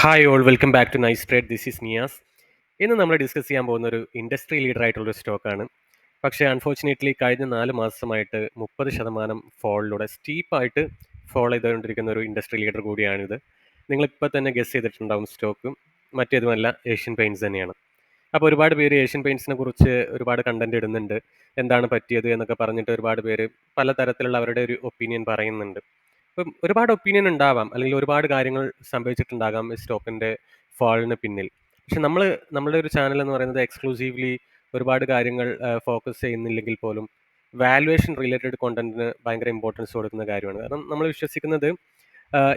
Hi all welcome back to nice trade this is Niyas ഇന്ന് നമ്മൾ discuss ചെയ്യാൻ പോകുന്ന ഒരു ഇൻഡസ്ട്രി ലീഡർ ആയിട്ടുള്ളൊരു സ്റ്റോക്കാണ് പക്ഷേ അൺഫോർച്ചുനേറ്റ്ലി കഴിഞ്ഞ നാല് മാസമായിട്ട് മുപ്പത് ശതമാനം ഫോളിലൂടെ സ്റ്റീപ്പായിട്ട് ഫോൾ ചെയ്തുകൊണ്ടിരിക്കുന്ന ഒരു ഇൻഡസ്ട്രി ലീഡർ കൂടിയാണിത്. നിങ്ങളിപ്പോൾ തന്നെ ഗസ് ചെയ്തിട്ടുണ്ടാവും സ്റ്റോക്ക് മറ്റേതുമല്ല ഏഷ്യൻ പെയിന്റ്സ് തന്നെയാണ്. അപ്പോൾ ഒരുപാട് പേര് ഏഷ്യൻ പെയിന്റ്സിനെ കുറിച്ച് ഒരുപാട് കണ്ടന്റ് ഇടുന്നുണ്ട്. എന്താണ് പറ്റിയത് എന്നൊക്കെ പറഞ്ഞിട്ട് ഒരുപാട് പേര് പല തരത്തിലുള്ള അവരുടെ ഒരു ഒപ്പീനിയൻ പറയുന്നുണ്ട്. ഇപ്പം ഒരുപാട് ഒപ്പീനിയൻ ഉണ്ടാവാം. അല്ലെങ്കിൽ ഒരുപാട് കാര്യങ്ങൾ സംഭവിച്ചിട്ടുണ്ടാകാം ഈ സ്റ്റോക്കിന്റെ ഫാളിന് പിന്നിൽ. പക്ഷെ നമ്മൾ നമ്മുടെ ഒരു ചാനൽ എന്ന് പറയുന്നത് എക്സ്ക്ലൂസീവ്ലി ഒരുപാട് കാര്യങ്ങൾ ഫോക്കസ് ചെയ്യുന്നില്ലെങ്കിൽ പോലും വാലുവേഷൻ റിലേറ്റഡ് കോണ്ടന്റിന് ഭയങ്കര ഇമ്പോർട്ടൻസ് കൊടുക്കുന്ന കാര്യമാണ്. കാരണം നമ്മൾ വിശ്വസിക്കുന്നത്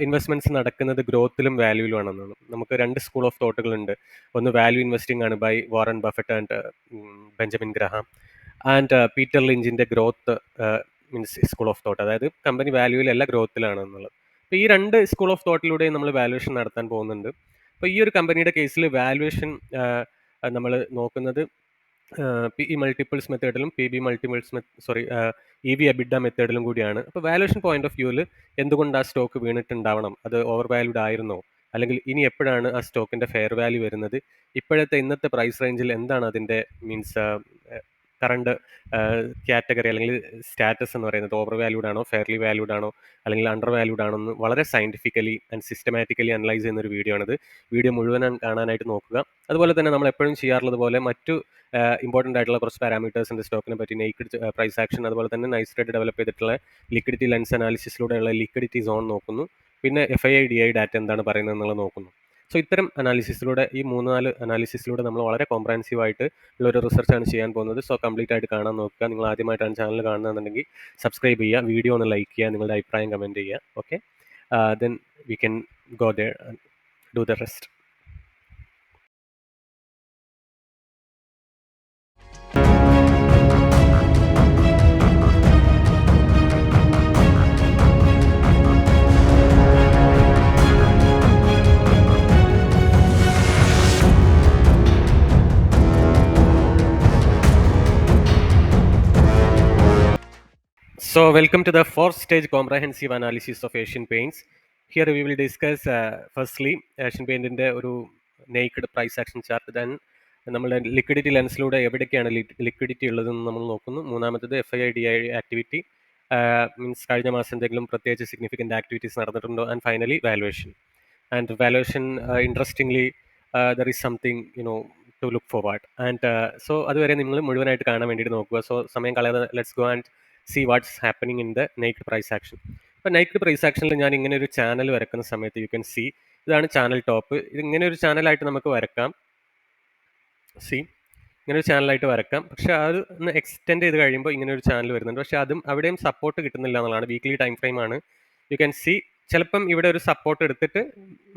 ഇൻവെസ്റ്റ്മെന്റ്സ് നടക്കുന്നത് ഗ്രോത്തിലും വാല്യൂയിലുമാണെന്നാണ് നമുക്ക് രണ്ട് സ്കൂൾ ഓഫ് തോട്ടുകളുണ്ട് ഒന്ന് വാല്യൂ ഇൻവെസ്റ്റിംഗ് ആണ് by Warren Buffett and Benjamin Graham and Peter ലിഞ്ചിന്റെ growth means school of thought അതായത് കമ്പനി വാല്യൂവിലല്ല ഗ്രോത്തിലാണ് എന്നുള്ളത് അപ്പോൾ ഈ രണ്ട് സ്കൂൾ ഓഫ് തോട്ടിലൂടെയും നമ്മൾ വാലുവേഷൻ നടത്താൻ പോകുന്നുണ്ട്. അപ്പോൾ ഈ ഒരു കമ്പനിയുടെ കേസിൽ വാലുവേഷൻ നമ്മൾ നോക്കുന്നത് P E multiples മെത്തേഡിലും P B multiples sorry E V EBITDA മെത്തേഡിലും കൂടിയാണ്. അപ്പോൾ വാലുവേഷൻ പോയിന്റ് ഓഫ് വ്യൂവിൽ എന്തുകൊണ്ട് ആ സ്റ്റോക്ക് വീണിട്ടുണ്ടാവണം? അത് ഓവർ വാല്യൂഡ് ആയിരുന്നോ? അല്ലെങ്കിൽ ഇനി എപ്പോഴാണ് ആ സ്റ്റോക്കിന്റെ ഫെയർ വാല്യൂ വരുന്നത്? ഇപ്പോഴത്തെ ഇന്നത്തെ പ്രൈസ് റേഞ്ചിൽ എന്താണ് അതിന്റെ മീൻസ് കറണ്ട് കാറ്റഗറി അല്ലെങ്കിൽ സ്റ്റാറ്റസ് എന്ന് പറയുന്നത് ഓവർ വാല്യൂഡ് ആണോ ഫെയർലി വാല്യൂഡ് ആണോ അല്ലെങ്കിൽ അണ്ടർ വാല്യൂഡ് ആണോ എന്ന് വളരെ സയന്റിഫിക്കലി ആൻഡ് സിസ്റ്റമാറ്റിക്കലി അനലൈസ് ചെയ്യുന്ന ഒരു വീഡിയോ ആണിത്. വീഡിയോ മുഴുവൻ കാണാനായിട്ട് നോക്കുക. അതുപോലെ തന്നെ നമ്മൾ എപ്പോഴും ചെയ്യാറുള്ളത് പോലെ മറ്റു ഇമ്പോർട്ടന്റ് ആയിട്ടുള്ള കുറച്ച് പാരാമീറ്റേഴ്സിന്റെ സ്റ്റോക്കിനെ പറ്റി നെയ്ക്കഡ് പ്രൈസ് ആക്ഷൻ അതുപോലെ തന്നെ നൈസ് റേറ്റ് ഡെവലപ്പ് ചെയ്തിട്ടുള്ള ലിക്വിഡിറ്റി ലെൻസ് അനാലിസിസിലൂടെയുള്ള ലിക്വിഡിറ്റി സോൺ നോക്കുന്നു. പിന്നെ F I I D I data എന്താണ് പറയുന്നത് എന്നുള്ളത് നോക്കുന്നു. സോ ഇത്തരം അനാലിസിസിലൂടെ ഈ മൂന്ന് നാല് അനാലിസിസിലൂടെ നമ്മൾ വളരെ കോംപ്രഹെൻസീവ് ആയിട്ട് ഉള്ള ഒരു റിസർച്ചാണ് ചെയ്യാൻ പോകുന്നത്. സോ കംപ്ലീറ്റ് ആയിട്ട് കാണാൻ നോക്കുക. നിങ്ങൾ ആദ്യമായിട്ടാണ് ചാനൽ കാണുന്നതെന്നുണ്ടെങ്കിൽ സബ്സ്ക്രൈബ് ചെയ്യുക. വീഡിയോ ഒന്ന് ലൈക്ക് ചെയ്യുക. നിങ്ങളുടെ അഭിപ്രായം കമന്റ് ചെയ്യുക. Okay then we can go there do the rest So, welcome to the fourth stage comprehensive analysis of Asian Paints. Here we will discuss uh, firstly Asian Paintന്റെ ഒരു naked price action chart then നമ്മുടെ liquidity ലെൻസിലൂടെ എവിടെയൊക്കെയാണ് liquidity ഉള്ളതെന്ന് നമ്മൾ നോക്കുന്നു. മൂന്നാമത്തത് F I I D I activity means കഴിഞ്ഞ മാസം എന്തെങ്കിലും പ്രത്യേകിച്ച് സിഗ്നിഫിക്കന്റ് ആക്ടിവിറ്റീസ് നടന്നിട്ടുണ്ടോ? And finally valuation and valuation interestingly there is something you know to look forward and so അതുവരെ നിങ്ങൾ മുഴുവനായിട്ട് കാണാൻ വേണ്ടിയിട്ട് നോക്കുക. സോ സമയം കളയാതെ let's go and see what's happening in the naked price action അപ്പോൾ നൈറ്റ് പ്രൈസ് ആക്ഷനിൽ ഞാൻ ഇങ്ങനെ ഒരു ചാനൽ വരക്കുന്ന സമയത്ത് യു ക്യാൻ സി ഇതാണ് ചാനൽ ടോപ്പ് ഇങ്ങനെ ഒരു ചാനലായിട്ട് നമുക്ക് വരക്കാം. സി ഇങ്ങനെ ഒരു ചാനലായിട്ട് വരക്കാം. പക്ഷെ അത് ഒന്ന് എക്സ്റ്റെൻഡ് ചെയ്ത് കഴിയുമ്പോൾ ഇങ്ങനെ ഒരു ചാനൽ വരുന്നുണ്ട്. പക്ഷെ അതും അവിടെയും സപ്പോർട്ട് കിട്ടുന്നില്ല എന്നുള്ളതാണ്. വീക്ക്ലി ടൈം ഫ്രെയിം ആണ്. യു ക്യാൻ സി ചിലപ്പം ഇവിടെ ഒരു സപ്പോർട്ട് എടുത്തിട്ട്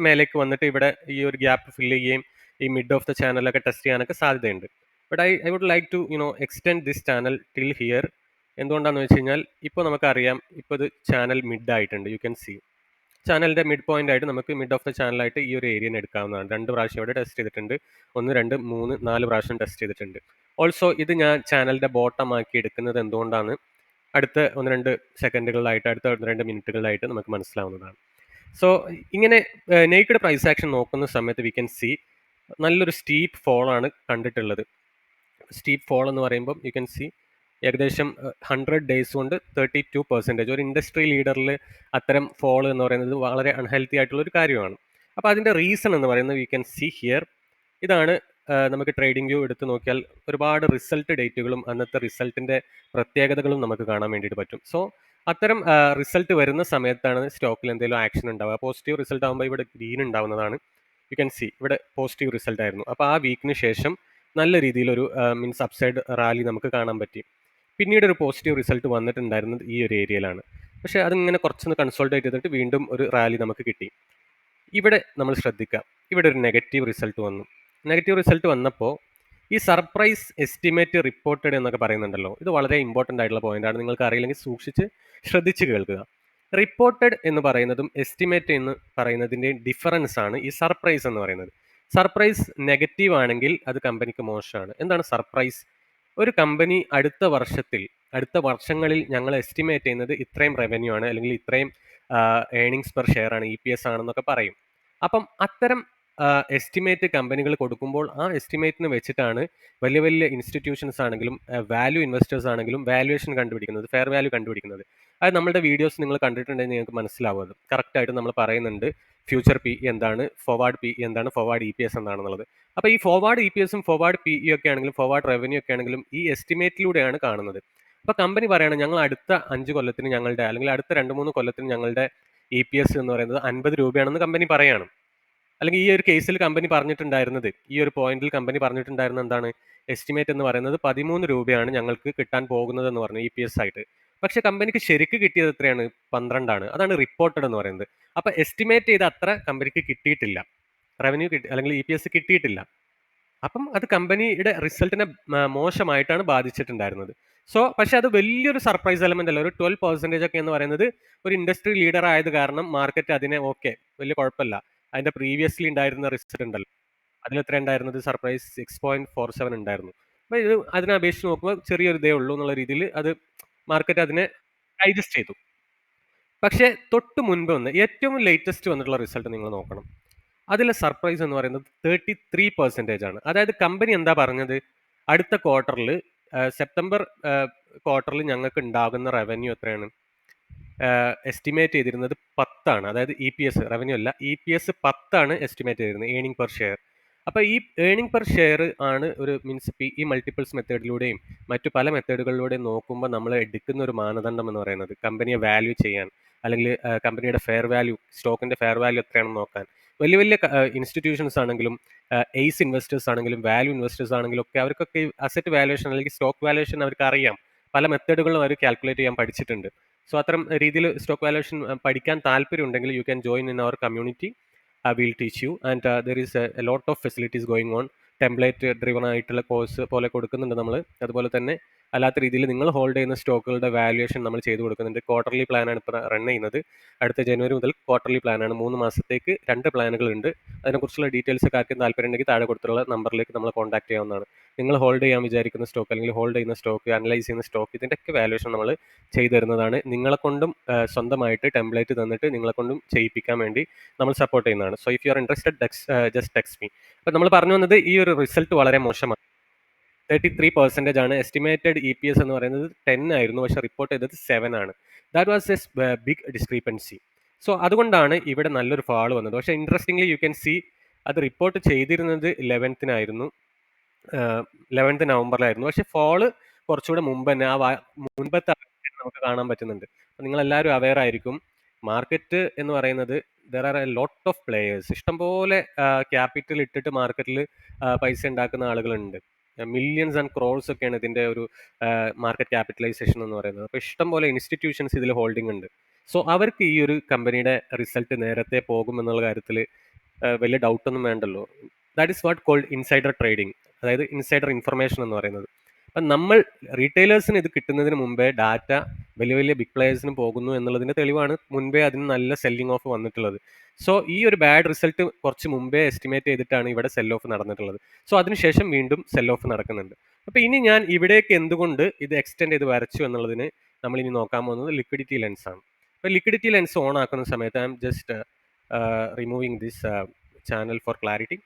മേലേക്ക് വന്നിട്ട് ഇവിടെ ഈ ഒരു ഗ്യാപ്പ് ഫില്ല് ചെയ്യുകയും ഈ മിഡ് ഓഫ് ദ ചാനലൊക്കെ ടെസ്റ്റ് ചെയ്യാനൊക്കെ സാധ്യതയുണ്ട്. But I I would like to you know extend this channel till here എന്തുകൊണ്ടാണെന്ന് വെച്ച് കഴിഞ്ഞാൽ ഇപ്പോൾ നമുക്കറിയാം ഇപ്പോൾ ഇത് ചാനൽ മിഡ് ആയിട്ടുണ്ട് യു ക്യാൻ സി ചാനലിന്റെ മിഡ് പോയിന്റ് ആയിട്ട് നമുക്ക് മിഡ് ഓഫ് ദ ചാനലായിട്ട് ഈ ഒരു ഏരിയനെ എടുക്കാവുന്നതാണ്. രണ്ട് പ്രാവശ്യം ഇവിടെ ടെസ്റ്റ് ചെയ്തിട്ടുണ്ട്. ഒന്ന് രണ്ട് മൂന്ന് നാല് പ്രാവശ്യം ടെസ്റ്റ് ചെയ്തിട്ടുണ്ട്. ഓൾസോ ഇത് ഞാൻ ചാനലിന്റെ ബോട്ടം ആക്കി എടുക്കുന്നത് എന്തുകൊണ്ടാണ്? അടുത്ത ഒന്ന് രണ്ട് സെക്കൻഡുകളിലായിട്ട് അടുത്ത ഒന്ന് രണ്ട് മിനിറ്റുകളിലായിട്ട് നമുക്ക് മനസ്സിലാവുന്നതാണ്. സോ ഇങ്ങനെ നേക്കഡ് പ്രൈസ് ആക്ഷൻ നോക്കുന്ന സമയത്ത് വി ക്യാൻ സി നല്ലൊരു സ്റ്റീപ്പ് ഫോളാണ് കണ്ടിട്ടുള്ളത്. സ്റ്റീപ്പ് ഫോൾ എന്ന് പറയുമ്പം യു ക്യാൻ സി ഏകദേശം ഹൺഡ്രഡ് ഡേയ്സ് കൊണ്ട് തേർട്ടി ടു പെർസെന്റേജ് ഒരു ഇൻഡസ്ട്രി ലീഡറിൽ അത്തരം ഫോൾ എന്ന് പറയുന്നത് വളരെ അൺഹെൽത്തി ആയിട്ടുള്ള ഒരു കാര്യമാണ്. അപ്പോൾ അതിന്റെ റീസൺ എന്ന് പറയുന്നത് വി ക്യാൻ സി ഹിയർ ഇതാണ് നമുക്ക് ട്രേഡിംഗ് വ്യൂ എടുത്ത് നോക്കിയാൽ ഒരുപാട് റിസൾട്ട് ഡേറ്റുകളും അന്നത്തെ റിസൾട്ടിന്റെ പ്രത്യേകതകളും നമുക്ക് കാണാൻ വേണ്ടിയിട്ട് പറ്റും. സോ അത്തരം റിസൾട്ട് വരുന്ന സമയത്താണ് സ്റ്റോക്കിൽ എന്തെങ്കിലും ആക്ഷൻ ഉണ്ടാവുക. പോസിറ്റീവ് റിസൾട്ട് ആകുമ്പോൾ ഇവിടെ ഗ്രീൻ ഉണ്ടാവുന്നതാണ്. യു ക്യാൻ സി ഇവിടെ പോസിറ്റീവ് റിസൾട്ട് ആയിരുന്നു. അപ്പോൾ ആ വീക്കിന് ശേഷം നല്ല രീതിയിലൊരു മീൻസ് അപ്സൈഡ് റാലി നമുക്ക് കാണാൻ പറ്റി. പിന്നീട് ഒരു പോസിറ്റീവ് റിസൾട്ട് വന്നിട്ടുണ്ടായിരുന്നത് ഈ ഒരു ഏരിയയിലാണ് പക്ഷേ അതിങ്ങനെ കുറച്ചൊന്ന് കൺസോൾട്ടേറ്റ് ചെയ്തിട്ട് വീണ്ടും ഒരു റാലി നമുക്ക് കിട്ടി. ഇവിടെ നമ്മൾ ശ്രദ്ധിക്കാം. ഇവിടെ ഒരു നെഗറ്റീവ് റിസൾട്ട് വന്നു. നെഗറ്റീവ് റിസൾട്ട് വന്നപ്പോൾ ഈ സർപ്രൈസ് എസ്റ്റിമേറ്റ് റിപ്പോർട്ടഡ് എന്നൊക്കെ പറയുന്നുണ്ടല്ലോ. ഇത് വളരെ ഇമ്പോർട്ടന്റ് ആയിട്ടുള്ള പോയിന്റാണ് നിങ്ങൾക്ക് അറിയില്ലെങ്കിൽ സൂക്ഷിച്ച് ശ്രദ്ധിച്ച് കേൾക്കുക. റിപ്പോർട്ടഡ് എന്ന് പറയുന്നതും എസ്റ്റിമേറ്റ് എന്ന് പറയുന്നതിന്റെ ഡിഫറൻസ് ആണ് ഈ സർപ്രൈസ് എന്ന് പറയുന്നത്. സർപ്രൈസ് നെഗറ്റീവ് ആണെങ്കിൽ അത് കമ്പനിക്ക് മോശമാണ്. എന്താണ് സർപ്രൈസ് ഒരു കമ്പനി അടുത്ത വർഷത്തിൽ അടുത്ത വർഷങ്ങളിൽ ഞങ്ങൾ എസ്റ്റിമേറ്റ് ചെയ്യുന്നത് ഇത്രയും റവന്യൂ ആണ് അല്ലെങ്കിൽ ഇത്രയും ഏണിങ്സ് പെർ ഷെയർ ആണ് ഇ പി എസ് ആണെന്നൊക്കെ പറയും അപ്പം അത്തരം എസ്റ്റിമേറ്റ് കമ്പനികൾ കൊടുക്കുമ്പോൾ ആ എസ്റ്റിമേറ്റിന് വെച്ചിട്ടാണ് വലിയ വലിയ ഇൻസ്റ്റിറ്റ്യൂഷൻസ് ആണെങ്കിലും വാല്യൂ ഇൻവെസ്റ്റേഴ്സ് ആണെങ്കിലും വാല്യുവേഷൻ കണ്ടുപിടിക്കുന്നത്, ഫെയർ വാല്യൂ കണ്ടുപിടിക്കുന്നത്. അത് നമ്മുടെ വീഡിയോസ് നിങ്ങൾ കണ്ടിട്ടുണ്ടെങ്കിൽ നിങ്ങൾക്ക് മനസ്സിലാവുന്നത്. കറക്റ്റായിട്ട് നമ്മൾ പറയുന്നുണ്ട് ഫ്യൂച്ചർ പി എന്താണ്, ഫോർവേഡ് പി എന്താണ്, ഫോർവേഡ് ഇപിഎസ് എന്താണെന്നുള്ളത്. അപ്പോൾ ഈ ഫോർവേഡ് ഇപിഎസും ഫോർവേഡ് പി ഇ ഒക്കെ ആണെങ്കിലും ഫോർവേഡ് റവന്യൂ ഒക്കെ ആണെങ്കിലും ഈ എസ്റ്റിമേറ്റിലൂടെയാണ് കാണുന്നത്. അപ്പോൾ കമ്പനി പറയാണ് ഞങ്ങൾ അടുത്ത അഞ്ച് കൊല്ലത്തിന് ഞങ്ങളുടെ അല്ലെങ്കിൽ അടുത്ത 2, 3 കൊല്ലത്തിന് ഞങ്ങളുടെ ഇ പി എസ് എന്ന് പറയുന്നത് 50 രൂപയാണെന്ന് കമ്പനി പറയാണ്. അല്ലെങ്കിൽ ഈ ഒരു കേസിൽ കമ്പനി പറഞ്ഞിട്ടുണ്ടായിരുന്നത്, ഈ ഒരു പോയിന്റിൽ കമ്പനി പറഞ്ഞിട്ടുണ്ടായിരുന്നത് എന്താണ്? എസ്റ്റിമേറ്റ് എന്ന് പറയുന്നത് 13 രൂപയാണ് ഞങ്ങൾക്ക് കിട്ടാൻ പോകുന്നത് എന്ന് പറഞ്ഞു ഇ പി എസ് ആയിട്ട്. പക്ഷേ കമ്പനിക്ക് ശരിക്ക് കിട്ടിയത് എത്രയാണ്? 12 ആണ്. അതാണ് റിപ്പോർട്ടഡ് എന്ന് പറയുന്നത്. അപ്പോൾ എസ്റ്റിമേറ്റ് ചെയ്ത അത്ര കമ്പനിക്ക് കിട്ടിയിട്ടില്ല. റവന്യൂ കിട്ടി അല്ലെങ്കിൽ ഇപിഎസ് കിട്ടിയിട്ടില്ല. അപ്പം അത് കമ്പനിയുടെ റിസൾട്ടിനെ മോശമായിട്ടാണ് ബാധിച്ചിട്ടുണ്ടായിരുന്നത്. സോ പക്ഷെ അത് വലിയൊരു സർപ്രൈസ് എലമെന്റ് അല്ല. ഒരു 12% ഒക്കെ എന്ന് പറയുന്നത് ഒരു ഇൻഡസ്ട്രി ലീഡർ ആയത് കാരണം മാർക്കറ്റ് അതിനെ ഓക്കെ വലിയ കുഴപ്പമില്ല. അതിന്റെ പ്രീവിയസ്ലി ഉണ്ടായിരുന്ന റിസൾട്ട് ഉണ്ടല്ലോ. അതിൽ എത്ര ഉണ്ടായിരുന്നത്? സർപ്രൈസ് 6.47 ഉണ്ടായിരുന്നു. അപ്പോൾ ഇത് അതിനെ അപേക്ഷിച്ച് നോക്കുമ്പോൾ ചെറിയൊരു ഇതേ ഉള്ളൂ എന്നുള്ള രീതിയിൽ അത് മാർക്കറ്റ് അതിനെ ഡൈജസ്റ്റ് ചെയ്തു. പക്ഷേ തൊട്ട് മുൻപ് വന്ന് ഏറ്റവും ലേറ്റസ്റ്റ് വന്നിട്ടുള്ള റിസൾട്ട് നിങ്ങൾ നോക്കണം. അതിലെ സർപ്രൈസ് എന്ന് പറയുന്നത് 33% ആണ്. അതായത് കമ്പനി എന്താ പറഞ്ഞത്? അടുത്ത ക്വാർട്ടറിൽ സെപ്റ്റംബർ ക്വാർട്ടറിൽ ഞങ്ങൾക്ക് ഉണ്ടാകുന്ന റവന്യൂ എത്രയാണ്? എസ്റ്റിമേറ്റ് ചെയ്തിരുന്നത് പത്താണ് അതായത് ഇ പി എസ് റവന്യൂ അല്ല. ഇ പി എസ് പത്താണ് എസ്റ്റിമേറ്റ് ചെയ്തിരുന്നത് ഏണിംഗ് പെർ ഷെയർ. അപ്പോൾ ഈ ഏണിംഗ് പെർ ഷെയർ ആണ് ഒരു മീൻസ് ഈ മൾട്ടിപ്പിൾസ് മെത്തേഡിലൂടെയും മറ്റു പല മെത്തേഡുകളിലൂടെയും നോക്കുമ്പോൾ നമ്മൾ എടുക്കുന്ന ഒരു മാനദണ്ഡം എന്ന് പറയുന്നത് കമ്പനിയെ വാല്യൂ ചെയ്യാൻ അല്ലെങ്കിൽ കമ്പനിയുടെ ഫെയർ വാല്യൂ സ്റ്റോക്കിന്റെ ഫെയർ വാല്യൂ എത്രയാണെന്ന് നോക്കാൻ വലിയ വലിയ ഇൻസ്റ്റിറ്റ്യൂഷൻസ് ആണെങ്കിലും എയ്സ് ഇൻവെസ്റ്റേഴ്സ് ആണെങ്കിലും വാല്യൂ ഇൻവെസ്റ്റേഴ്സ് ആണെങ്കിലും ഒക്കെ അവർക്കൊക്കെ അസറ്റ് വാല്യുവേഷൻ അല്ലെങ്കിൽ സ്റ്റോക്ക് വാല്യുവേഷൻ അവർക്ക് അറിയാം. പല മെത്തേഡുകളും അവർ കാൽക്കുലേറ്റ് ചെയ്യാൻ പഠിച്ചിട്ടുണ്ട്. സോ അത്തരം രീതിയിൽ സ്റ്റോക്ക് വാല്യുവേഷൻ പഠിക്കാൻ താല്പര്യം ഉണ്ടെങ്കിൽ you can join in our community. I will teach you and there is a lot of facilities going on. Template driven ആയിട്ടുള്ള കോഴ്സ് പോലെ കൊടുക്കുന്നുണ്ട് നമ്മൾ. അതുപോലെ തന്നെ അല്ലാത്ത രീതിയിൽ നിങ്ങൾ ഹോൾഡ് ചെയ്യുന്ന സ്റ്റോക്കുകളുടെ വാല്യുവേഷൻ നമ്മൾ ചെയ്തു കൊടുക്കുന്നുണ്ട്. ക്വാർട്ടർലി പ്ലാനാണ് ഇപ്പോൾ റൺ ചെയ്യുന്നത്. അടുത്ത ജനുവരി മുതൽ ക്വാർട്ടർലി പ്ലാനാണ്. മൂന്ന് മാസത്തേക്ക് രണ്ട് പ്ലാനുകളുണ്ട്. അതിനെക്കുറിച്ചുള്ള ഡീറ്റെയിൽസ് ഒക്കെ ആർക്കും താല്പര്യം ഉണ്ടെങ്കിൽ താഴെ കൊടുത്തിട്ടുള്ള നമ്പറിലേക്ക് നമ്മൾ കോൺടാക്ട് ചെയ്യാവുന്നതാണ്. നിങ്ങൾ ഹോൾഡ് ചെയ്യാൻ വിചാരിക്കുന്ന സ്റ്റോക്ക് അല്ലെങ്കിൽ ഹോൾഡ് ചെയ്യുന്ന സ്റ്റോക്ക്, അനലൈസ് ചെയ്യുന്ന സ്റ്റോക്ക് ഇതിന്റെയൊക്കെ വാല്യുവേഷൻ നമ്മൾ ചെയ്തു തരുന്നതാണ്. നിങ്ങളെ കൊണ്ടും സ്വന്തമായിട്ട് ടെംപ്ലേറ്റ് തന്നിട്ട് നിങ്ങളെ കൊണ്ടും ചെയ്യിപ്പിക്കാൻ വേണ്ടി നമ്മൾ സപ്പോർട്ട് ചെയ്യുന്നതാണ്. So if you are interested just text me. അപ്പോൾ നമ്മൾ പറഞ്ഞു വന്നത് ഈ ഒരു റിസൾട്ട് വളരെ മോശമാണ്. 33% ആണ്. എസ്റ്റിമേറ്റഡ് ഇ പി എസ് എന്ന് പറയുന്നത് ടെൻ ആയിരുന്നു. പക്ഷേ റിപ്പോർട്ട് ചെയ്തത് സെവൻ ആണ്. That was as big discrepancy. So അതുകൊണ്ടാണ് ഇവിടെ നല്ലൊരു ഫാൾ വന്നത്. പക്ഷേ ഇൻട്രസ്റ്റിംഗ്ലി യു ക്യാൻ സി അത് റിപ്പോർട്ട് ചെയ്തിരുന്നത് 11ത്തിനായിരുന്നു. ആഹ്, 11th നവംബറിലായിരുന്നു. പക്ഷെ ഫാൾ കുറച്ചുകൂടെ മുമ്പ് തന്നെ ആ മുൻപത്തെ നമുക്ക് കാണാൻ പറ്റുന്നുണ്ട്. അപ്പം നിങ്ങളെല്ലാവരും അവെയർ ആയിരിക്കും. മാർക്കറ്റ് എന്ന് പറയുന്നത് there are a lot of players. ഇഷ്ടംപോലെ ക്യാപിറ്റൽ ഇട്ടിട്ട് മാർക്കറ്റിൽ പൈസ ഉണ്ടാക്കുന്ന ആളുകളുണ്ട്. മില്യൺസ് ആൻഡ് ക്രോർസ് ഒക്കെയാണ് ഇതിന്റെ ഒരു മാർക്കറ്റ് ക്യാപിറ്റലൈസേഷൻ എന്ന് പറയുന്നത്. അപ്പോൾ ഇഷ്ടംപോലെ ഇൻസ്റ്റിറ്റ്യൂഷൻസ് ഇതിൽ ഹോൾഡിംഗ് ഉണ്ട്. സോ അവർക്ക് ഈ ഒരു കമ്പനിയുടെ റിസൾട്ട് നേരത്തെ പോകുമെന്നുള്ള കാര്യത്തിൽ വലിയ ഡൗട്ടൊന്നും വേണ്ടല്ലോ. That is what called insider trading. അതായത് ഇൻസൈഡർ ഇൻഫർമേഷൻ എന്ന് പറയുന്നത്. അപ്പം നമ്മൾ റീറ്റെയിലേഴ്സിന് ഇത് കിട്ടുന്നതിന് മുമ്പേ ഡാറ്റ വലിയ വലിയ ബിഗ് പ്ലേയേഴ്സിന് പോകുന്നു എന്നുള്ളതിന്റെ തെളിവാണ് മുൻപേ അതിന് നല്ല സെല്ലിംഗ് ഓഫ് വന്നിട്ടുള്ളത്. സോ ഈ ഒരു ബാഡ് റിസൾട്ട് കുറച്ച് മുമ്പേ എസ്റ്റിമേറ്റ് ചെയ്തിട്ടാണ് ഇവിടെ സെൽ ഓഫ് നടന്നിട്ടുള്ളത്. സോ അതിനുശേഷം വീണ്ടും സെൽ ഓഫ് നടക്കുന്നുണ്ട്. അപ്പോൾ ഇനി ഞാൻ ഇവിടേക്ക് എന്തുകൊണ്ട് ഇത് എക്സ്റ്റെൻഡ് ചെയ്ത് വരച്ചു എന്നുള്ളതിന് നമ്മൾ ഇനി നോക്കാൻ പോകുന്നത് ലിക്വിഡിറ്റി ലെൻസ് ആണ്. അപ്പോൾ ലിക്വിഡിറ്റി ലെൻസ് ഓൺ ആക്കുന്ന സമയത്ത് I'm just removing this channel for clarity.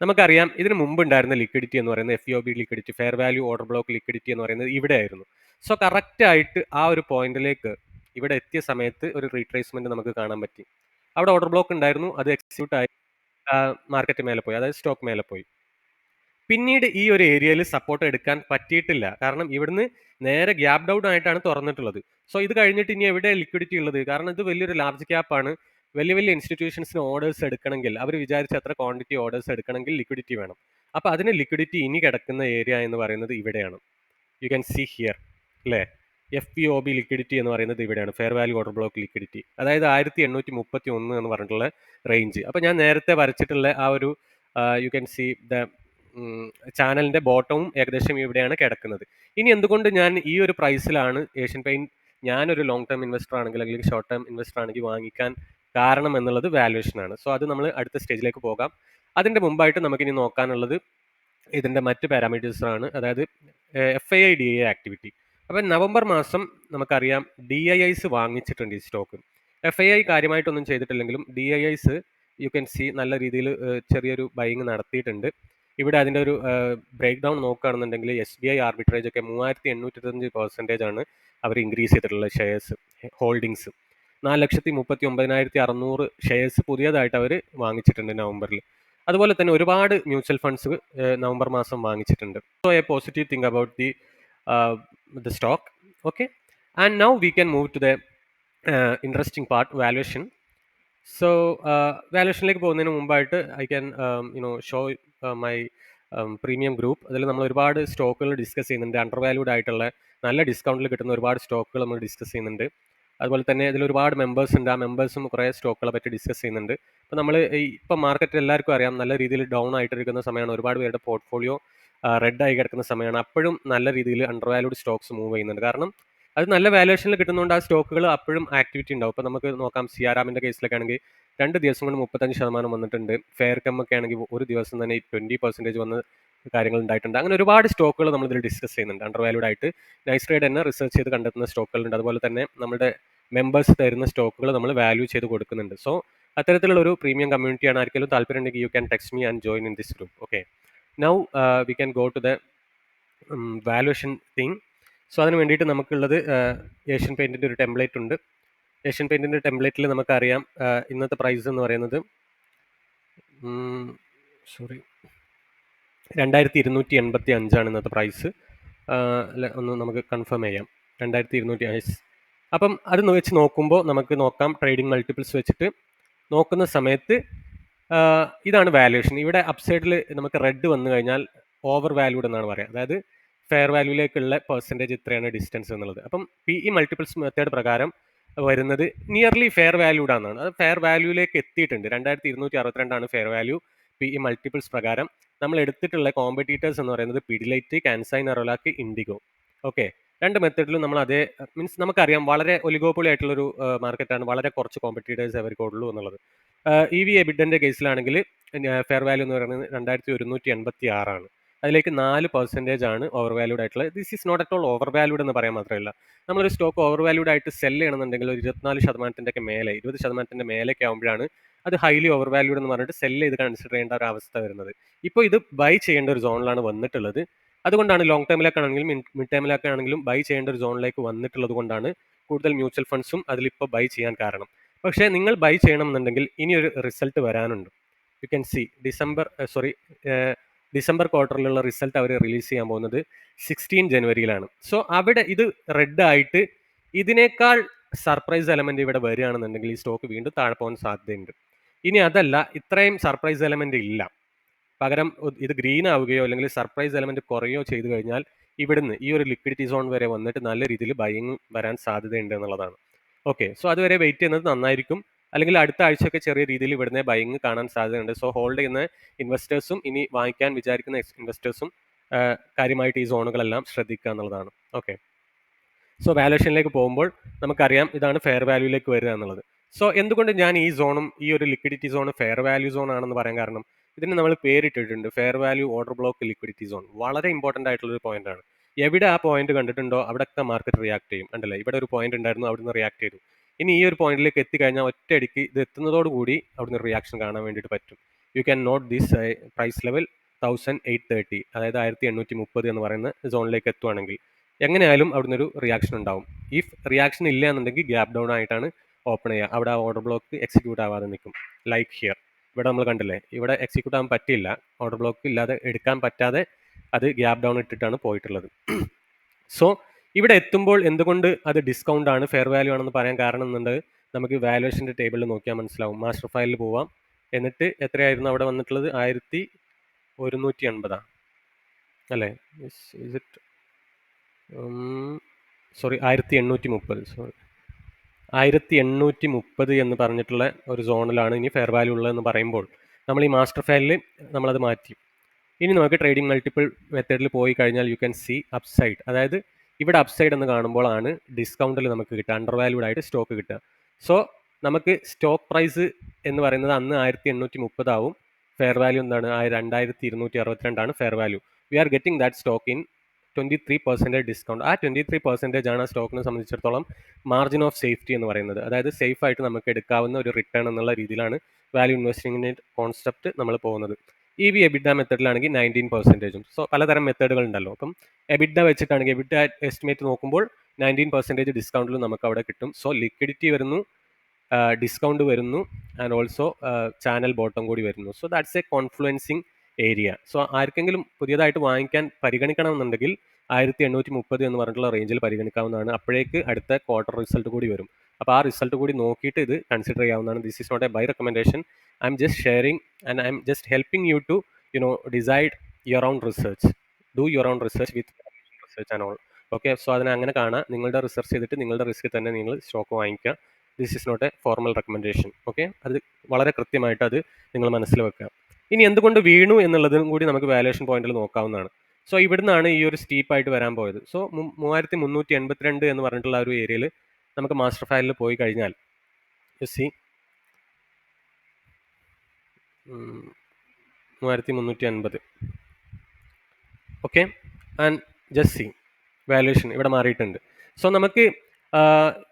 നമുക്കറിയാം ഇതിന് മുമ്പ് ഉണ്ടായിരുന്ന ലിക്വിഡിറ്റി എന്ന് പറയുന്നത് F O B liquidity, fair value order block liquidity എന്ന് പറയുന്നത് ഇവിടെ ആയിരുന്നു സോ കറക്റ്റ് ആയിട്ട് ആ ഒരു പോയിന്റിലേക്ക് ഇവിടെ എത്തിയ സമയത്ത് ഒരു റീട്രേസ്മെന്റ് നമുക്ക് കാണാൻ പറ്റി. അവിടെ ഓർഡർ ബ്ലോക്ക് ഉണ്ടായിരുന്നു. അത് എക്സിക്യൂട്ട് ആയി മാർക്കറ്റ് മേലെ പോയി. അതായത് സ്റ്റോക്ക് മേലെ പോയി. പിന്നീട് ഈ ഒരു ഏരിയയിൽ സപ്പോർട്ട് എടുക്കാൻ പറ്റിയിട്ടില്ല. കാരണം ഇവിടുന്ന് നേരെ ഗ്യാപ് ഡൗൺ ആയിട്ടാണ് തുറന്നിട്ടുള്ളത്. സോ ഇത് കഴിഞ്ഞിട്ട് ഇനി എവിടെ ലിക്വിഡിറ്റി ഉള്ളത്? കാരണം ഇത് വലിയൊരു ലാർജ് ക്യാപ്പ് ആണ്. വലിയ വലിയ ഇൻസ്റ്റിറ്റ്യൂഷൻസിന് ഓർഡേഴ്സ് എടുക്കണമെങ്കിൽ അവർ വിചാരിച്ച അത്ര ക്വാണ്ടിറ്റി ഓർഡേഴ്സ് എടുക്കണമെങ്കിൽ ലിക്വിഡിറ്റി വേണം. അപ്പോൾ അതിന് ലിക്വിഡിറ്റി ഇനി കിടക്കുന്ന ഏരിയ എന്ന് പറയുന്നത് ഇവിടെയാണ്. യു ക്യാൻ സി ഹിയർ അല്ലേ? F P O B liquidity എന്ന് പറയുന്നത് ഇവിടെയാണ്. Fair value order block liquidity. അതായത് 1831 എന്ന് പറഞ്ഞിട്ടുള്ള റേഞ്ച്. അപ്പോൾ ഞാൻ നേരത്തെ വരച്ചിട്ടുള്ള ആ ഒരു യു ക്യാൻ സി ദ ഉം, ചാനലിന്റെ ബോട്ടവും ഏകദേശം ഇവിടെയാണ് കിടക്കുന്നത്. ഇനി എന്തുകൊണ്ട് ഞാൻ ഈ ഒരു പ്രൈസിലാണ് ഏഷ്യൻ പെയിന്റ് ഞാനൊരു ലോങ് ടേം ഇൻവെസ്റ്റർ ആണെങ്കിൽ അല്ലെങ്കിൽ ഷോർട്ട് ടേം ഇൻവെസ്റ്റർ ആണെങ്കിൽ വാങ്ങിക്കാൻ കാരണം എന്നുള്ളത് വാല്യുവേഷൻ ആണ്. സോ അത് നമ്മൾ അടുത്ത സ്റ്റേജിലേക്ക് പോകാം. അതിന്റെ മുമ്പായിട്ട് നമുക്കിനി നോക്കാനുള്ളത് ഇതിന്റെ മറ്റ് പാരാമീറ്റേഴ്സ് ആണ്. അതായത് ഡി ഐ ആക്ടിവിറ്റി. അപ്പം നവംബർ മാസം നമുക്കറിയാം ഡി ഐ ഐസ് വാങ്ങിച്ചിട്ടുണ്ട് ഈ സ്റ്റോക്ക്. എഫ് ഐ ഐ കാര്യമായിട്ടൊന്നും ചെയ്തിട്ടില്ലെങ്കിലും D I Is you can see നല്ല രീതിയിൽ ചെറിയൊരു ബൈങ് നടത്തിയിട്ടുണ്ട് ഇവിടെ അതിന്റെ ഒരു ബ്രേക്ക് ഡൗൺ നോക്കുകയാണെന്നുണ്ടെങ്കിൽ എസ് ബി ഐ ആർബിട്രേജ് ഒക്കെ മൂവായിരത്തി എണ്ണൂറ്റി ഇരുപത്തഞ്ച് പെർസെന്റേജ് ആണ് അവർ ഇൻക്രീസ് ചെയ്തിട്ടുള്ള ഷെയർസ് ഹോൾഡിങ്സ് നാല് ലക്ഷത്തി മുപ്പത്തി ഒമ്പതിനായിരത്തി അറുന്നൂറ് ഷെയർസ് പുതിയതായിട്ട് അവർ വാങ്ങിച്ചിട്ടുണ്ട് നവംബറിൽ. അതുപോലെ തന്നെ ഒരുപാട് മ്യൂച്വൽ ഫണ്ട്സ് നവംബർ മാസം വാങ്ങിച്ചിട്ടുണ്ട്. So a positive think about the the stock okay and now we can move to the interesting part valuation so വാലുവേഷനിലേക്ക് പോകുന്നതിന് മുമ്പായിട്ട് I can you know show my premium group അതിൽ നമ്മൾ ഒരുപാട് സ്റ്റോക്കുകൾ discuss ചെയ്യുന്നുണ്ട്. Under valued ആയിട്ടുള്ള നല്ല ഡിസ്കൗണ്ടിൽ കിട്ടുന്ന ഒരുപാട് സ്റ്റോക്കുകൾ നമ്മൾ ഡിസ്കസ് ചെയ്യുന്നുണ്ട്. അതുപോലെ തന്നെ ഇതിൽ ഒരുപാട് മെമ്പേഴ്സ് ഉണ്ട്. ആ മെമ്പേഴ്സും കുറേ സ്റ്റോക്കുകളെ പറ്റി ഡിസ്കസ് ചെയ്യുന്നുണ്ട്. അപ്പോൾ നമ്മൾ ഇപ്പം മാർക്കറ്റിൽ എല്ലാവർക്കും അറിയാം. നല്ല രീതിയിൽ ഡൗൺ ആയിട്ടിരിക്കുന്ന സമയമാണ്. ഒരുപാട് പേരുടെ പോർട്ട്ഫോളിയോ റെഡ് ആയി കിടക്കുന്ന സമയമാണ്. അപ്പോഴും നല്ല രീതിയിൽ അണ്ടർ വാല്യൂഡ് സ്റ്റോക്സ് മൂവ് ചെയ്യുന്നുണ്ട്. കാരണം അത് നല്ല വാലുവേഷനിൽ കിട്ടുന്നതുകൊണ്ട് ആ സ്റ്റോക്കുകൾ അപ്പോഴും ആക്ടിവിറ്റി ഉണ്ടാവും. ഇപ്പോൾ നമുക്ക് നോക്കാം സിയാറാമിന്റെ കേസിലൊക്കെ ആണെങ്കിൽ രണ്ട് ദിവസം കൊണ്ട് മുപ്പത്തഞ്ച് ശതമാനം വന്നിട്ടുണ്ട്. ഫെയർ കം ഒക്കെ ആണെങ്കിൽ ഒരു ദിവസം തന്നെ ട്വന്റി പെർസെന്റേജ് വന്ന് കാര്യങ്ങൾ ഉണ്ടായിട്ടുണ്ട്. അങ്ങനെ ഒരുപാട് സ്റ്റോക്കുകൾ നമ്മൾ ഇതിൽ ഡിസ്കസ് ചെയ്യുന്നുണ്ട്. അണ്ടർ വാല്യൂഡ് ആയിട്ട് നൈസ് ട്രേഡ് തന്നെ റിസർച്ച് ചെയ്ത് കണ്ടെത്തുന്ന സ്റ്റോക്കുകളുണ്ട്. അതുപോലെ തന്നെ നമ്മുടെ മെമ്പേഴ്സ് തരുന്ന സ്റ്റോക്കുകൾ നമ്മൾ വാല്യൂ ചെയ്ത് കൊടുക്കുന്നുണ്ട്. സോ അത്തരത്തിലുള്ള ഒരു പ്രീമിയം കമ്മ്യൂണിറ്റിയാണ് ആർക്കെങ്കിലും താല്പര്യം ഉണ്ടെങ്കിൽ you can text me and join in this group okay now we can go to the valuation thing so അതിന് വേണ്ടിയിട്ട് നമുക്കുള്ളത് ഏഷ്യൻ പെയിന്റിന്റെ ഒരു ടെംപ്ലേറ്റ് ഉണ്ട്. ഏഷ്യൻ പെയിന്റിന്റെ ടെംപ്ലേറ്റിൽ നമുക്കറിയാം ഇന്നത്തെ പ്രൈസ് എന്ന് പറയുന്നത് സോറി രണ്ടായിരത്തി ഇരുന്നൂറ്റി എൺപത്തി അഞ്ചാണ് ഇന്നത്തെ പ്രൈസ് ഒന്ന് നമുക്ക് കൺഫേം ചെയ്യാം. രണ്ടായിരത്തി ഇരുന്നൂറ്റി അഞ്ച് അപ്പം അത് വെച്ച് നോക്കുമ്പോൾ നമുക്ക് നോക്കാം ട്രേഡിംഗ് മൾട്ടിപ്പിൾസ് വെച്ചിട്ട്. നോക്കുന്ന സമയത്ത് ഇതാണ് വാല്യുവേഷൻ ഇവിടെ അപ്സൈഡിൽ നമുക്ക് റെഡ് വന്നു കഴിഞ്ഞാൽ ഓവർ വാല്യൂഡ് എന്നാണ് പറയുക അതായത് ഫെയർ വാല്യൂലേക്കുള്ള പെർസെന്റേജ് ഇത്രയാണ് ഡിസ്റ്റൻസ് എന്നുള്ളത്. അപ്പം പി ഇ മൾട്ടിപ്പിൾസ് മെത്തേഡ് പ്രകാരം വരുന്നത് നിയർലി ഫെയർ വാല്യൂഡ് ആണെന്നാണ്. അത് ഫെയർ വാല്യൂലേക്ക് എത്തിയിട്ടുണ്ട്. രണ്ടായിരത്തി ഇരുന്നൂറ്റി അറുപത്തിരണ്ടാണ് fair value P E multiples പ്രകാരം. നമ്മൾ എടുത്തിട്ടുള്ള കോമ്പറ്റീറ്റേഴ്സ് എന്ന് പറയുന്നത് Pidilite Kansai Nerolac Indigo okay രണ്ട് മെത്തേഡിലും നമ്മൾ അതേ മീൻസ് നമുക്കറിയാം വളരെ ഒലിഗോപ്പൊളി ആയിട്ടുള്ളൊരു മാർക്കറ്റാണ് വളരെ കുറച്ച് കോമ്പറ്റീറ്റേഴ്സ് അവർക്ക് ഉള്ളൂ എന്നുള്ളത്. ഇ വി എബിഡന്റെ കേസിലാണെങ്കിൽ ഫെയർ വാല്യൂ എന്ന് പറയുന്നത് രണ്ടായിരത്തി ഒരുന്നൂറ്റി എൺപത്തി ആറാണ് അതിലേക്ക് നാല് പെർസെന്റേജ് ആണ് ഓവർ വാല്യൂഡ് ആയിട്ടുള്ളത് this is not at all overvalued എന്ന് പറയാൻ മാത്രമല്ല നമ്മളൊരു സ്റ്റോക്ക് ഓവർ വാല്യൂഡ് ആയിട്ട് സെൽ ചെയ്യണമെന്നുണ്ടെങ്കിൽ ഒരു ഇരുപത്തിനാല് ശതമാനത്തിന്റെ ഒക്കെ മേലെ ഇരുപത് ശതമാനത്തിന്റെ മേലേക്ക് ആകുമ്പോഴാണ് അത് ഹൈലി ഓവർ വാല്യൂഡ് എന്ന് പറഞ്ഞിട്ട് സെൽ ചെയ്ത് കൺസിഡർ ചെയ്യേണ്ട ഒരു അവസ്ഥ വരുന്നത്. ഇപ്പോൾ ഇത് ബൈ ചെയ്യേണ്ട ഒരു സോണിലാണ് വന്നിട്ടുള്ളത്. അതുകൊണ്ടാണ് ലോങ് ടൈമിലേക്കാണെങ്കിലും മിഡ് ടൈമിലേക്കാണെങ്കിലും ബൈ ചെയ്യേണ്ട ഒരു സോണിലേക്ക് വന്നിട്ടുള്ളത് കൊണ്ടാണ് കൂടുതൽ മ്യൂച്വൽ ഫണ്ട്സും അതിലിപ്പോൾ ബൈ ചെയ്യാൻ കാരണം. പക്ഷേ നിങ്ങൾ ബൈ ചെയ്യണമെന്നുണ്ടെങ്കിൽ ഇനിയൊരു റിസൾട്ട് വരാനുണ്ട്. You can see December sorry December ക്വാർട്ടറിലുള്ള result അവർ റിലീസ് ചെയ്യാൻ പോകുന്നത് സിക്സ്റ്റീൻ ജനുവരിയിലാണ്. സോ അവിടെ ഇത് റെഡ് ആയിട്ട് ഇതിനേക്കാൾ സർപ്രൈസ് എലമെന്റ് ഇവിടെ വരികയാണെന്നുണ്ടെങ്കിൽ ഈ സ്റ്റോക്ക് വീണ്ടും താഴെ പോകാൻ സാധ്യതയുണ്ട്. ഇനി അതല്ല ഇത്രയും സർപ്രൈസ് എലമെന്റ് ഇല്ല. പകരം ഇത് ഗ്രീൻ ആവുകയോ അല്ലെങ്കിൽ സർപ്രൈസ് എലമെന്റ് കുറയോ ചെയ്തു കഴിഞ്ഞാൽ ഇവിടുന്ന് ഈ ഒരു ലിക്വിഡിറ്റി സോൺ വരെ വന്നിട്ട് നല്ല രീതിയിൽ ബൈങ് വരാൻ സാധ്യതയുണ്ട് എന്നുള്ളതാണ്. ഓക്കെ സോ അതുവരെ വെയിറ്റ് ചെയ്യുന്നത് നന്നായിരിക്കും. അല്ലെങ്കിൽ അടുത്ത ആഴ്ചയൊക്കെ ചെറിയ രീതിയിൽ ഇവിടുന്ന് ബൈങ് കാണാൻ സാധ്യതയുണ്ട്. സോ ഹോൾഡ് ചെയ്യുന്ന ഇൻവെസ്റ്റേഴ്സും ഇനി വാങ്ങിക്കാൻ വിചാരിക്കുന്ന ഇൻവെസ്റ്റേഴ്സും കാര്യമായിട്ട് ഈ സോണുകളെല്ലാം ശ്രദ്ധിക്കുക എന്നുള്ളതാണ്. ഓക്കെ സോ വാലുവേഷനിലേക്ക് പോകുമ്പോൾ നമുക്കറിയാം ഇതാണ് ഫെയർ വാല്യൂയിലേക്ക് വരിക എന്നുള്ളത്. സോ എന്തുകൊണ്ട് ഞാൻ ഈ സോണും ഈ ഒരു ലിക്വിഡിറ്റി സോണും ഫെയർ വാല്യൂ സോൺ ആണെന്ന് പറയാൻ കാരണം ഇതിന് നമ്മൾ പേരിട്ടിട്ടുണ്ട് fair value order block liquidity zone വളരെ ഇമ്പോർട്ടന്റ് ആയിട്ടുള്ള ഒരു പോയിന്റ് ആണ്. എവിടെ ആ പോയിന്റ് കണ്ടിട്ടുണ്ടോ അവിടെയൊക്കെ മാർക്കറ്റ് റിയാക്ട് ചെയ്യും. കണ്ടല്ലേ? ഇവിടെ ഒരു പോയിന്റ് ഉണ്ടായിരുന്നു അവിടുന്ന് റിയാക്ട് ചെയ്തു. ഇനി ഈ ഒരു പോയിന്റിലേക്ക് എത്തിക്കഴിഞ്ഞാൽ ഒറ്റയടിക്ക് ഇത് എത്തുന്നതോടുകൂടി അവിടുന്ന് റിയാക്ഷൻ കാണാൻ വേണ്ടിയിട്ട് പറ്റും. You can note this price level thousand eight thirty അതായത് ആയിരത്തി എണ്ണൂറ്റി മുപ്പത് എന്ന് പറയുന്ന സോണിലേക്ക് എത്തുവാണെങ്കിൽ എങ്ങനെയായാലും അവിടുന്ന് ഒരു റിയാക്ഷൻ ഉണ്ടാവും. ഇഫ് റിയാക്ഷൻ ഇല്ല എന്നുണ്ടെങ്കിൽ ഗ്യാപ് ഡൗൺ ആയിട്ടാണ് ഓപ്പൺ ചെയ്യുക. അവിടെ ആ ഓർഡർ ബ്ലോക്ക് എക്സിക്യൂട്ട് ആവാതെ നിൽക്കും. ലൈക്ക് ഹിയർ ഇവിടെ നമ്മൾ കണ്ടില്ലേ ഇവിടെ എക്സിക്യൂട്ട് ആവാൻ പറ്റില്ല ഓർഡർ ബ്ലോക്ക് ഇല്ലാതെ എടുക്കാൻ പറ്റാതെ അത് ഗ്യാപ് ഡൗൺ ഇട്ടിട്ടാണ് പോയിട്ടുള്ളത്. സോ ഇവിടെ എത്തുമ്പോൾ എന്തുകൊണ്ട് അത് ഡിസ്കൗണ്ട് ആണ് ഫെയർ വാല്യൂ ആണെന്ന് പറയാൻ കാരണം എന്നുണ്ട് നമുക്ക് വാല്യുവേഷന്റെ ടേബിളിൽ നോക്കിയാൽ മനസ്സിലാവും. മാസ്റ്റർ ഫയലിൽ പോവാം. എന്നിട്ട് എത്രയായിരുന്നു അവിടെ വന്നിട്ടുള്ളത്? ആയിരത്തി ഒരുന്നൂറ്റി എൺപതാണ് അല്ലേ ഇറ്റ് സോറി ആയിരത്തി എണ്ണൂറ്റി മുപ്പത് സോറി ആയിരത്തി എണ്ണൂറ്റി മുപ്പത് എന്ന് പറഞ്ഞിട്ടുള്ള ഒരു സോണിലാണ് ഇനി ഫെയർ വാല്യൂ ഉള്ളതെന്ന് പറയുമ്പോൾ നമ്മൾ ഈ മാസ്റ്റർ ഫയലിൽ നമ്മളത് മാറ്റി. ഇനി നമുക്ക് ട്രേഡിംഗ് മൾട്ടിപ്പിൾ മെത്തേഡിൽ പോയി കഴിഞ്ഞാൽ യു ക്യാൻ സി അപ്സൈഡ് അതായത് ഇവിടെ അപ്സൈഡ് എന്ന് കാണുമ്പോഴാണ് ഡിസ്കൗണ്ടിൽ നമുക്ക് കിട്ടുക. അണ്ടർ വാല്യൂഡ് ആയിട്ട് സ്റ്റോക്ക് കിട്ടുക. സോ നമുക്ക് സ്റ്റോക്ക് പ്രൈസ് എന്ന് പറയുന്നത് അന്ന് ആയിരത്തി എണ്ണൂറ്റി മുപ്പതാവും ഫെയർ വാല്യൂ എന്താണ്? ആ രണ്ടായിരത്തി ഇരുന്നൂറ്റി അറുപത്തിരണ്ടാണ് fair value we are getting that stock in twenty three percentage discount ആ ട്വന്റി ത്രീ പെർസെന്റേജ് ആണ് ആ സ്റ്റോക്കിനെ സംബന്ധിച്ചിടത്തോളം മാർജിൻ ഓഫ് സേഫ്റ്റി എന്ന് പറയുന്നത്. അതായത് സേഫ് ആയിട്ട് നമുക്ക് എടുക്കാവുന്ന ഒരു റിട്ടേൺ എന്നുള്ള രീതിയിലാണ് വാല്യൂ ഇൻവെസ്റ്റിങ്ങിന്റെ കോൺസെപ്റ്റ് നമ്മൾ പോകുന്നത്. ഇ വി എബിഡ മെത്തേഡിലാണെങ്കിൽ നയന്റീൻ പെർസെന്റേജും സോ പലതരം മെത്തേഡുകൾ ഉണ്ടല്ലോ. അപ്പം എബിഡ വെച്ചിട്ടാണെങ്കിൽ എബിഡ എസ്റ്റിമേറ്റ് നോക്കുമ്പോൾ നയന്റീൻ പെർസെന്റേജ് ഡിസ്കൗണ്ടിൽ നമുക്ക് അവിടെ കിട്ടും. സോ ലിക്വിഡിറ്റി വരുന്നു ഡിസ്കൗണ്ട് വരുന്നു ആൻഡ് ഓൾസോ ചാനൽ ബോട്ടം കൂടി വരുന്നു. So that's a confluencing area so ആർക്കെങ്കിലും പുതിയതായിട്ട് വാങ്ങിക്കാൻ പരിഗണിക്കണമെന്നുണ്ടെങ്കിൽ ആയിരത്തി എണ്ണൂറ്റി മുപ്പത് എന്ന് പറഞ്ഞിട്ടുള്ള റേഞ്ചിൽ പരിഗണിക്കാവുന്നതാണ്. അപ്പോഴേക്ക് അടുത്ത ക്വാർട്ടർ റിസൾട്ട് കൂടി വരും. അപ്പോൾ ആ റിസൾട്ട് കൂടി നോക്കിയിട്ട് ഇത് കൺസിഡർ ചെയ്യാവുന്നതാണ്. This is not a buy recommendation I'm just sharing and I'm just helping you to you know decide your own research do your own research with research and all okay so അതിനെ അങ്ങനെ കാണാം. നിങ്ങളുടെ research ചെയ്തിട്ട് നിങ്ങളുടെ risk തന്നെ നിങ്ങൾ stock വാങ്ങിക്കുക. This is not a formal recommendation okay അത് വളരെ കൃത്യമായിട്ട് അത് നിങ്ങൾ മനസ്സിൽ വെക്കുക. ഇനി എന്തുകൊണ്ട് വീണു എന്നുള്ളതും കൂടി നമുക്ക് വാലുവേഷൻ പോയിന്റിൽ നോക്കാവുന്നതാണ്. സോ ഇവിടുന്നാണ് ഈ ഒരു സ്റ്റീപ്പായിട്ട് വരാൻ പോയത്. സോ മൂവായിരത്തി മുന്നൂറ്റി എൺപത്തിരണ്ട് എന്ന് പറഞ്ഞിട്ടുള്ള ഒരു ഏരിയയിൽ നമുക്ക് മാസ്റ്റർ ഫയലിൽ പോയി കഴിഞ്ഞാൽ സി മൂവായിരത്തി മുന്നൂറ്റി അൻപത് okay and just see valuation ഇവിടെ മാറിയിട്ടുണ്ട്. സോ നമുക്ക്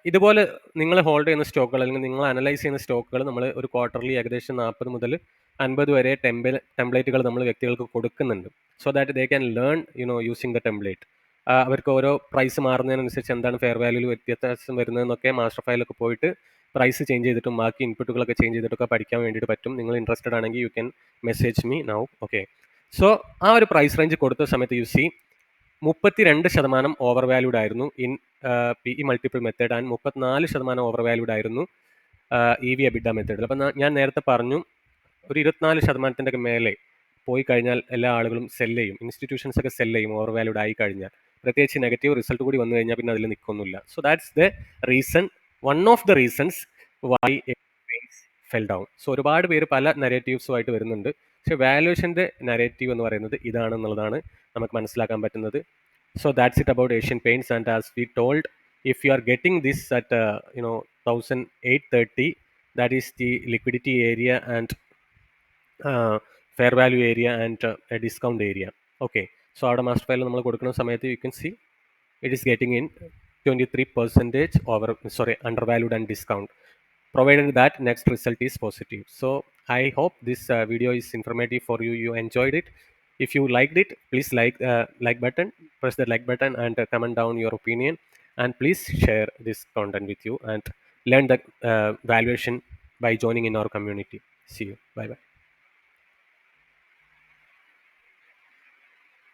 ഇതുപോലെ നിങ്ങൾ ഹോൾഡ് ചെയ്യുന്ന സ്റ്റോക്കുകൾ അല്ലെങ്കിൽ നിങ്ങൾ അനലൈസ് ചെയ്യുന്ന സ്റ്റോക്കുകൾ നമ്മൾ ഒരു ക്വാർട്ടർലി ഏകദേശം നാൽപ്പത് മുതൽ അൻപത് വരെ ടെമ്പിൾ ടെംപ്ലേറ്റുകൾ നമ്മൾ വ്യക്തികൾക്ക് കൊടുക്കുന്നുണ്ട്. So that they can learn you know using the template അവർക്ക് ഓരോ പ്രൈസ് മാറുന്നതിനനുസരിച്ച് എന്താണ് ഫെയർ വാല്യൂവിൽ വ്യത്യാസം വരുന്നതെന്നൊക്കെ മാസ്റ്റർ ഫയലൊക്കെ പോയിട്ട് പ്രൈസ് ചേഞ്ച് ചെയ്തിട്ടും ബാക്കി ഇൻപുട്ടുകളൊക്കെ ചേഞ്ച് ചെയ്തിട്ടൊക്കെ പഠിക്കാൻ വേണ്ടിയിട്ട് പറ്റും. നിങ്ങൾ ഇൻട്രസ്റ്റഡ് ആണെങ്കിൽ you can message me now okay so ആ ഒരു പ്രൈസ് റേഞ്ച് കൊടുത്ത സമയത്ത് യു സി മുപ്പത്തി രണ്ട് ശതമാനം ഓവർ വാല്യൂഡ് ആയിരുന്നു. In P E multiple method and മുപ്പത്തിനാല് ശതമാനം ഓവർ വാല്യൂഡ് ആയിരുന്നു ഇ വി അബിഡ മെത്തേഡിൽ അപ്പം ഞാൻ നേരത്തെ പറഞ്ഞു ഒരു ഇരുപത്തിനാല് ശതമാനത്തിന്റെ ഒക്കെ മേലെ പോയി കഴിഞ്ഞാൽ എല്ലാ ആളുകളും സെല്ല് ചെയ്യും ഇൻസ്റ്റിറ്റ്യൂഷൻസ് ഒക്കെ സെല്ല് ചെയ്യും ഓവർ വാല്യൂഡ് ആയി കഴിഞ്ഞാൽ. പ്രത്യേകിച്ച് നെഗറ്റീവ് റിസൾട്ട് കൂടി വന്നു കഴിഞ്ഞാൽ പിന്നെ അതിൽ നിൽക്കൊന്നുമില്ല so that's the reason one of the reasons why fell down so ഒരുപാട് പേര് പല നെഗറ്റീവ്സുമായിട്ട് വരുന്നുണ്ട്. പക്ഷേ വാല്യുവേഷന്റെ നെഗറ്റീവ് എന്ന് പറയുന്നത് ഇതാണെന്നുള്ളതാണ്. നമുക്ക് മനസ്സിലാക്കാൻ പറ്റുന്നത് so that's it about Asian Paints and as we told if you are getting this at uh, you know 1830 that is the liquidity area and uh, fair value area and uh, a discount area okay so അവിടെ master file നമ്മൾ കൊടുക്കുന്ന സമയത്ത് you can see it is getting in twenty three percentage over sorry undervalued and discount provided that next result is positive so i hope this uh, video is informative for you you enjoyed it if you liked it please like uh, like button press the like button and uh, comment down your opinion. And please share this content with you and learn the uh, valuation by joining in our community. See you. Bye bye